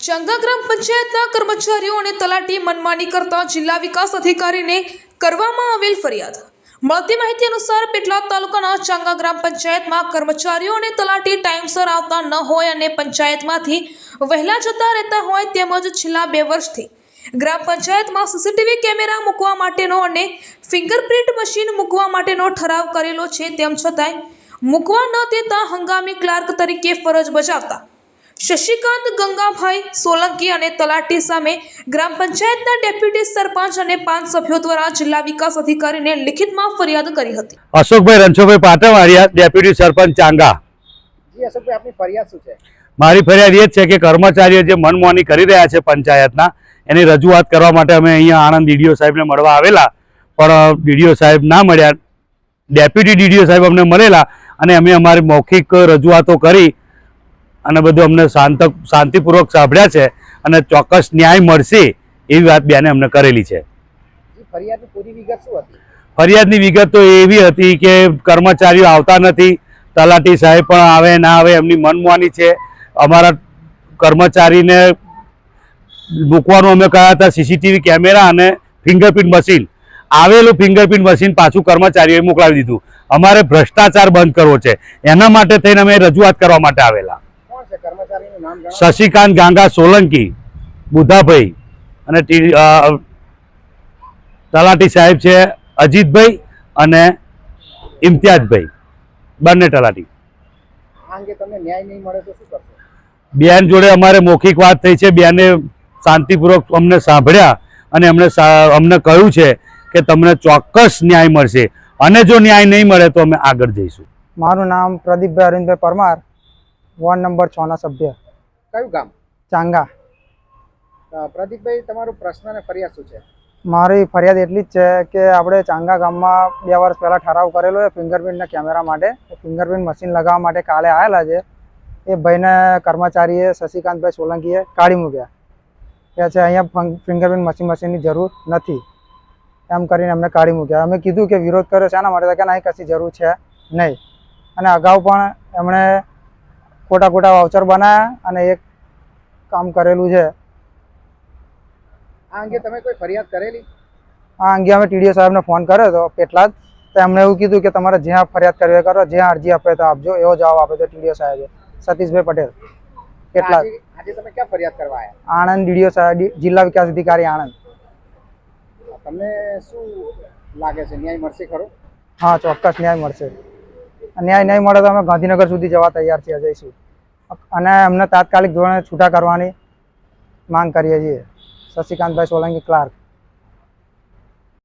ચાંગા ગ્રામ પંચાયતના કર્મચારીઓ અને તલાટી મનમાની કરતા જિલ્લા વિકાસ અધિકારીને કરવામાં આવેલ ફરિયાદ. મળતી માહિતી અનુસાર પેટલાદ તાલુકાના ચાંગા ગ્રામ પંચાયતમાં કર્મચારીઓ અને તલાટી ટાઈમસર આવતા ન હોય અને પંચાયતમાંથી વહેલા જતા રહેતા હોય તેમજ છેલ્લા બે વર્ષથી ગ્રામ પંચાયતમાં સીસીટીવી કેમેરા મૂકવા માટેનો અને ફિંગરપ્રિન્ટ મશીન મૂકવા માટેનો ઠરાવ કરેલો છે, તેમ છતાંય મૂકવા ન દેતા હંગામી ક્લાર્ક તરીકે ફરજ બજાવતા શશિકાંત ગંગાભાઈ સોલંકી અને તલાટી સામે ગ્રામ પંચાયતના ડેપ્યુટી સરપંચ અને પાંચ સભ્યો દ્વારા જિલ્લા વિકાસ અધિકારીને લિખિતમાં ફરિયાદ કરી હતી. અશોકભાઈ રણછોડભાઈ પાટણવાડિયા ડેપ્યુટી સરપંચ ચાંગા. જી અશોકભાઈ આપની ફરિયાદ શું છે? મારી ફરિયાદ એ જ છે કે કર્મચારીઓ જે મનમોની કરી રહ્યા છે પંચાયતના એની રજૂઆત કરવા માટે અમે અહીંયા આણંદ ડીડીઓ સાહેબને મળવા આવેલા. પણ ડીડીઓ સાહેબ ના મળ્યા. ડેપ્યુટી ડીડીઓ સાહેબ અમને મળેલા અને અમે અમારી મૌખિક રજૂઆતો કરી અને બધું અમને શાંત શાંતિપૂર્વક સાંભળ્યા છે અને ચોક્કસ ન્યાય મળશે એવી વાત બેને અમને કરેલી છે. ફરિયાદની વિગત તો એવી હતી કે કર્મચારીઓ આવતા નથી તલાટી સાહેબ પણ આવે ના આવે એમની મનમાની છે. અમારા કર્મચારીને મૂકવાનું અમે કહ્યા હતા? સીસીટીવી કેમેરા અને ફિંગરપ્રિન્ટ મશીન. આવેલું ફિંગરપ્રિન્ટ મશીન પાછું કર્મચારીઓએ મોકલાવી દીધું. અમારે ભ્રષ્ટાચાર બંધ કરવો છે. એના માટે થઈને અમે રજૂઆત કરવા માટે આવેલા કોણ છે કર્મચારીનું નામ જણાવો શશિકાંત ગાંગા સોલંકી બુધાભાઈ અને તલાટી સાહેબ છે અજીતભાઈ અને ઇમ્તિયાજભાઈ બંને તલાટી. આ અંગે તમને ન્યાય નહીં મળે તો શું કરશો? બેન જોડે અમારે મૌખિક વાત થઈ છે. બેને શાંતિપૂર્વક અમને સાંભળ્યા અને એમણે અમને કહ્યું છે કે તમને ચોક્કસ ન્યાય મળશે. અને જો ન્યાય નહીં મળે તો અમે આગળ જઈશું. મારું નામ પ્રદીપભાઈ અરવિંદભાઈ પરમાર. વોર્ડ નંબર છ ના સભ્ય. કયું ગામ? ચાંગા. પ્રદીપભાઈ તમારો પ્રશ્ન અને ફરિયાદ શું છે? મારી ફરિયાદ એટલી જ છે કે આપણે ચાંગા ગામમાં બે વર્ષ પહેલાં ઠરાવ કરેલો છે ફિંગરપ્રિન્ટના કેમેરા માટે. ફિંગરપ્રિન્ટ મશીન લગાવવા માટે કાલે આવેલા છે. એ ભાઈને કર્મચારીએ શશિકાંતભાઈ સોલંકીએ કાઢી મૂક્યા. કે છે અહીંયા ફિંગરપ્રિન્ટ મશીન મશીનની જરૂર નથી. એમ કરીને અમને કાઢી મૂક્યા. અમે કીધું કે વિરોધ કર્યો છે એના માટે. કે નહીં કશી જરૂર છે નહીં. અને અગાઉ પણ એમણે ખોટા ખોટા વાઉચર બનાવ્યા અને એક કામ કરેલું છે. આ અંગે તમે કોઈ ફરિયાદ કરેલી? આ અંગે અમે ટીડીઓ સાહેબને ફોન કર્યો હતો. પેટલા જ તો એમણે એવું કીધું કે તમારે જ્યાં ફરિયાદ કરવી કરો જ્યાં અરજી આપે તો આપજો. એવો જવાબ આપે તો ટીડીઓ સાહેબે. સતીશભાઈ પટેલ. કેટલા આજે તમે ક્યાં ફરિયાદ કરવા આવ્યા આણંદ ડીડીઓ સાહેબ જિલ્લા વિકાસ અધિકારી આણંદ. તમને શું લાગે છે? ન્યાય મળશે ખરો? હા ચોક્કસ ન્યાય મળશે. ન્યાય નહીં મળે તો અમે ગાંધીનગર સુધી જવા તૈયાર છીએ, જઈશું. અને અમને તાત્કાલિક ધોરણે છૂટા કરવાની માંગ કરીએ છીએ. શશિકાંતભાઈ સોલંકી, ક્લાર્ક.